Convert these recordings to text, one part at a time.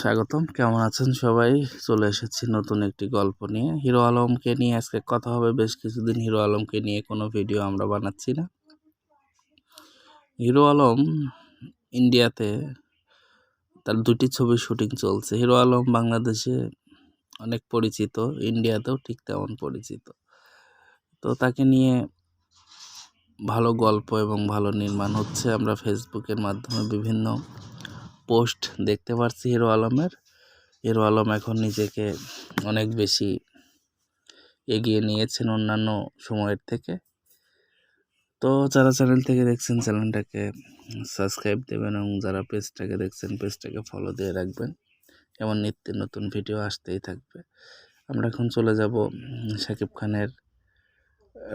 স্বাগতম। কেমন আছেন সবাই? চলে এসেছি নতুন একটি গল্প নিয়ে। হিরো আলমকে নিয়ে আজকে কথা হবে। বেশ কিছুদিন হিরো আলমকে নিয়ে কোনো ভিডিও আমরা বানাচ্ছি না। হিরো আলম ইন্ডিয়াতে তার দুটি ছবির শুটিং চলছে। হিরো আলম বাংলাদেশে অনেক পরিচিত, ইন্ডিয়াতেও ঠিক তেমন পরিচিত। তো তাকে নিয়ে ভালো গল্প এবং ভালো নির্মাণ হচ্ছে। আমরা ফেসবুকের মাধ্যমে বিভিন্ন পোস্ট দেখতে পারছি হিরো আলমের। হিরো আলম এখন নিজেকে অনেক বেশি এগিয়ে নিয়েছেন অন্যান্য সময়ের থেকে। তো যারা চ্যানেল থেকে দেখছেন, চ্যানেলটাকে সাবস্ক্রাইব দেবেন এবং যারা পেজটাকে দেখছেন, পেজটাকে ফলো দিয়ে রাখবেন। এমন নিত্য নতুন ভিডিও আসতেই থাকবে। আমরা এখন চলে যাব শাকিব খানের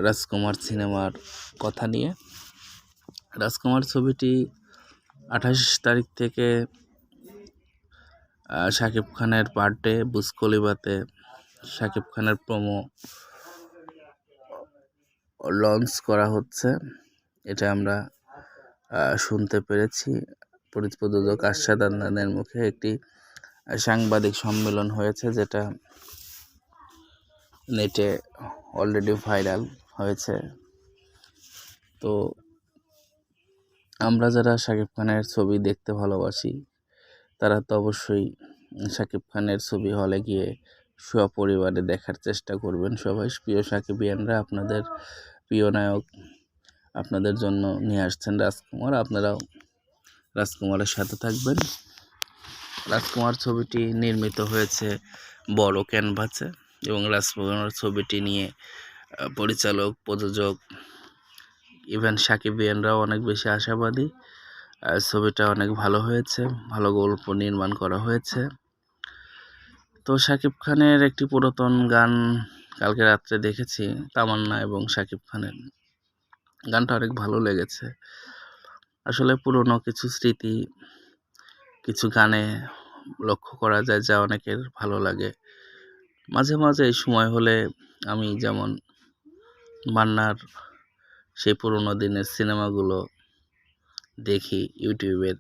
রাজকুমার সিনেমার কথা নিয়ে। রাজকুমার ছবিটি আঠাশ তারিখ থেকে শাকিব খানের বার্থডে বুসকলিবাতে শাকিব খানের প্রোমো লঞ্চ করা হচ্ছে। এটা আমরা শুনতে পেরেছি। প্রযোজক আশাদ আন্দানের মুখে একটি সাংবাদিক সম্মেলন হয়েছে যেটা নেটে অলরেডি ভাইরাল হয়েছে। তো আমরা যারা শাকিব খানের ছবি দেখতে ভালোবাসি, তারা তো অবশ্যই শাকিব খানের ছবি হলে গিয়ে সপরিবারে দেখার চেষ্টা করবেন সবাই। প্রিয় সাকিবিয়ানরা, আপনাদের প্রিয় নায়ক আপনাদের জন্য নিয়ে আসছেন রাজকুমার। আপনারাও রাজকুমারের সাথে থাকবেন। রাজকুমার ছবিটি নির্মিত হয়েছে বড় ক্যানভাসে এবং রাজকুমার ছবিটি নিয়ে পরিচালক, প্রযোজক ইভেন সাকিবিয়ানরাও অনেক বেশি আশাবাদী। ছবিটা অনেক ভালো হয়েছে, ভালো গল্প নির্মাণ করা হয়েছে। তো শাকিব খানের একটি পুরাতন গান কালকে রাত্রে দেখেছি, তামান্না এবং শাকিব খানের। গানটা অনেক ভালো লেগেছে। আসলে পুরনো কিছু স্মৃতি, কিছু গানে লক্ষ্য করা যায় যা অনেকের ভালো লাগে। মাঝে মাঝে এই সময় হলে আমি যেমন মান্নার সেই পুরোনো দিনের সিনেমাগুলো দেখি ইউটিউবের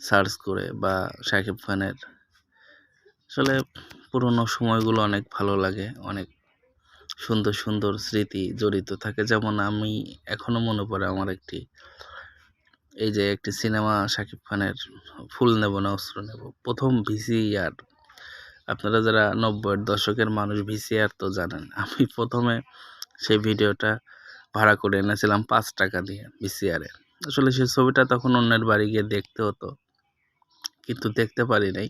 সার্চ করে বা শাকিব খানের। আসলে পুরোনো সময়গুলো অনেক ভালো লাগে, অনেক সুন্দর সুন্দর স্মৃতি জড়িত থাকে। যেমন আমি এখনও মনে পড়ে আমার একটি, এই যে একটি সিনেমা শাকিব খানের ফুল নেব না, অস্ত্র নেব। প্রথম ভিসিআর, আপনারা যারা নব্বইয়ের দশকের মানুষ, ভিসিআর তো জানেন। আমি প্রথমে সেই ভিডিওটা ভাড়া করে এনেছিলাম পাঁচ টাকা দিয়ে ভিসিআরে আসলে সেই ছবিটা তখন অন্যের বাড়ি গিয়ে দেখতে হতো, কিন্তু দেখতে পারি নাই।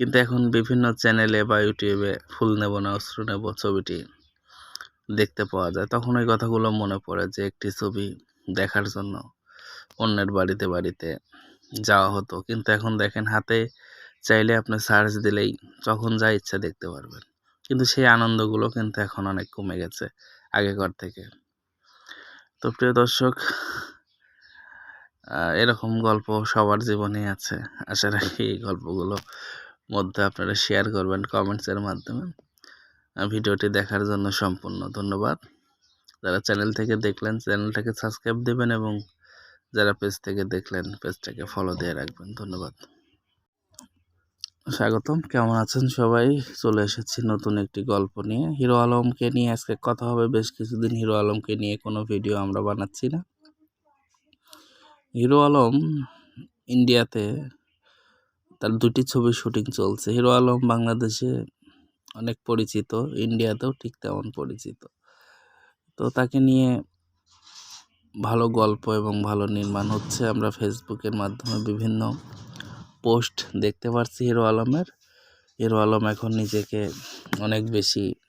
কিন্তু এখন বিভিন্ন চ্যানেলে বা ইউটিউবে ফুল নেব না, অস্ত্র নেব ছবিটি দেখতে পাওয়া যায়। তখন ওই কথাগুলো মনে পড়ে যে একটি ছবি দেখার জন্য অন্যের বাড়িতে বাড়িতে যাওয়া হতো। কিন্তু এখন দেখেন হাতে চাইলে আপনি সার্চ দিলেই যখন যা ইচ্ছা দেখতে পারবেন। কিন্তু সেই আনন্দগুলো কিন্তু এখন অনেক কমে গেছে আগেকার থেকে। তো প্রিয় দর্শক এরকম গল্প সবার জীবনে আছে। আশা রাখি এই গল্পগুলো মধ্যে আপনারা শেয়ার করবেন কমেন্টসের মাধ্যমে। ভিডিওটি দেখার জন্য সম্পূর্ণ ধন্যবাদ। যারা চ্যানেল থেকে দেখলেন চ্যানেলটাকে সাবস্ক্রাইব দেবেন এবং যারা পেজ থেকে দেখলেন পেজটাকে ফলো দিয়ে রাখবেন। ধন্যবাদ। স্বাগতম, কেমন আছেন সবাই? চলে এসেছি নতুন একটি গল্প নিয়ে। হিরো আলমকে নিয়ে আজকে কথা হবে। বেশ কিছুদিন হিরো আলমকে নিয়ে কোনো ভিডিও আমরা বানাচ্ছি না। হিরো আলম ইন্ডিয়াতে তার দুটি ছবির শুটিং চলছে। হিরো আলম বাংলাদেশে অনেক পরিচিত, ইন্ডিয়াতেও ঠিক তেমন পরিচিত। তো তাকে নিয়ে ভালো গল্প এবং ভালো নির্মাণ হচ্ছে। আমরা ফেসবুকের মাধ্যমে বিভিন্ন পোস্ট দেখতে পারছি হিরো আলমের। হিরো আলম এখন নিজেকে অনেক বেশি